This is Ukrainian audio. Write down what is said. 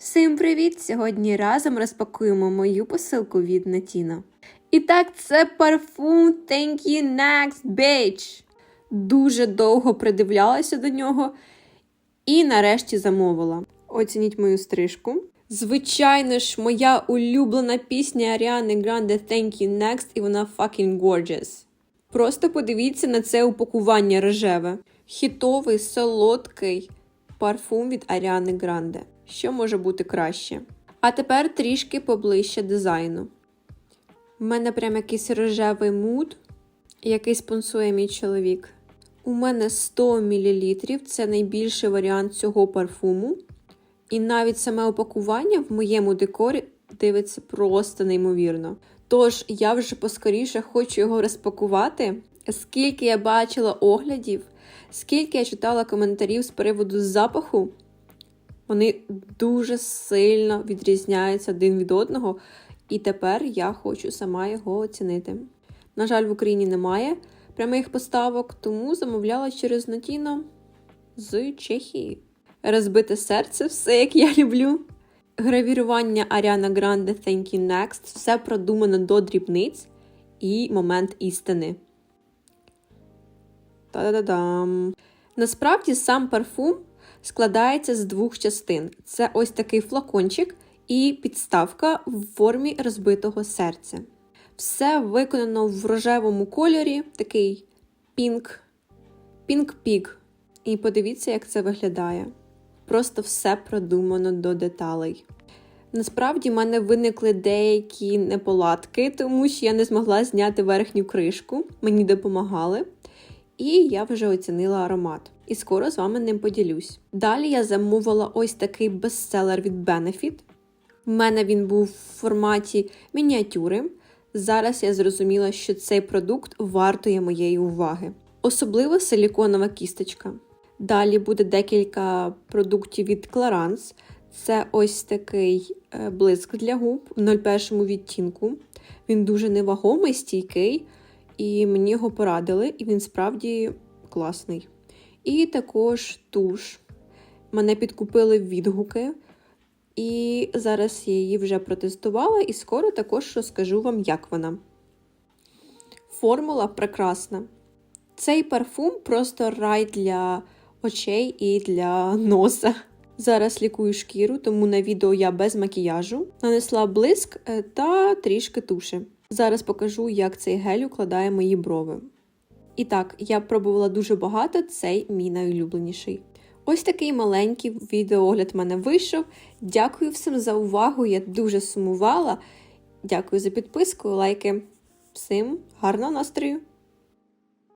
Всім привіт! Сьогодні разом розпакуємо мою посилку від Натіно. І так, це парфум Thank You Next Bitch. Дуже довго придивлялася до нього і нарешті замовила. Оцініть мою стрижку. Звичайно ж, моя улюблена пісня Аріани Гранде Thank You Next, і вона fucking gorgeous. Просто подивіться на це упакування рожеве. Хітовий, солодкий парфум від Аріани Гранде. Що може бути краще? А тепер трішки поближче дизайну. У мене прям якийсь рожевий муд, який спонсує мій чоловік. У мене 100 мл, це найбільший варіант цього парфуму. І навіть саме упакування в моєму декорі дивиться просто неймовірно. Тож я вже поскоріше хочу його розпакувати. Скільки я бачила оглядів, скільки я читала коментарів з приводу запаху, вони дуже сильно відрізняються один від одного. І тепер я хочу сама його оцінити. На жаль, в Україні немає прямих поставок, тому замовляла через Натіно з Чехії. Розбите серце, все як я люблю. Гравірування Аріана Гранде Thank You Next все продумано до дрібниць і момент істини. Та-да-дам! Насправді сам парфум складається з двох частин: це ось такий флакончик і підставка в формі розбитого серця. Все виконано в рожевому кольорі, такий пінк, пінк-пік. І подивіться, як це виглядає. Просто все продумано до деталей. Насправді, в мене виникли деякі неполадки, тому що я не змогла зняти верхню кришку, мені допомагали. І я вже оцінила аромат. І скоро з вами ним поділюсь. Далі я замовила ось такий бестселер від Benefit. У мене він був в форматі мініатюри. Зараз я зрозуміла, що цей продукт вартує моєї уваги. Особливо силіконова кісточка. Далі буде декілька продуктів від Clarins. Це ось такий е, блиск для губ в 01 відтінку. Він дуже невагомий, стійкий, і мені його порадили, і він справді класний. І також туш. Мене підкупили відгуки. І зараз я її вже протестувала, і скоро також розкажу вам, як вона. Формула прекрасна. Цей парфум просто рай для очей і для носа. Зараз лікую шкіру, тому на відео я без макіяжу. Нанесла блиск е, та трішки туші. Зараз покажу, як цей гель укладає мої брови. І так, я пробувала дуже багато, цей мій найулюбленіший. Ось такий маленький відеоогляд в мене вийшов. Дякую всім за увагу. Я дуже сумувала. Дякую за підписку, лайки. Всім гарного настрою!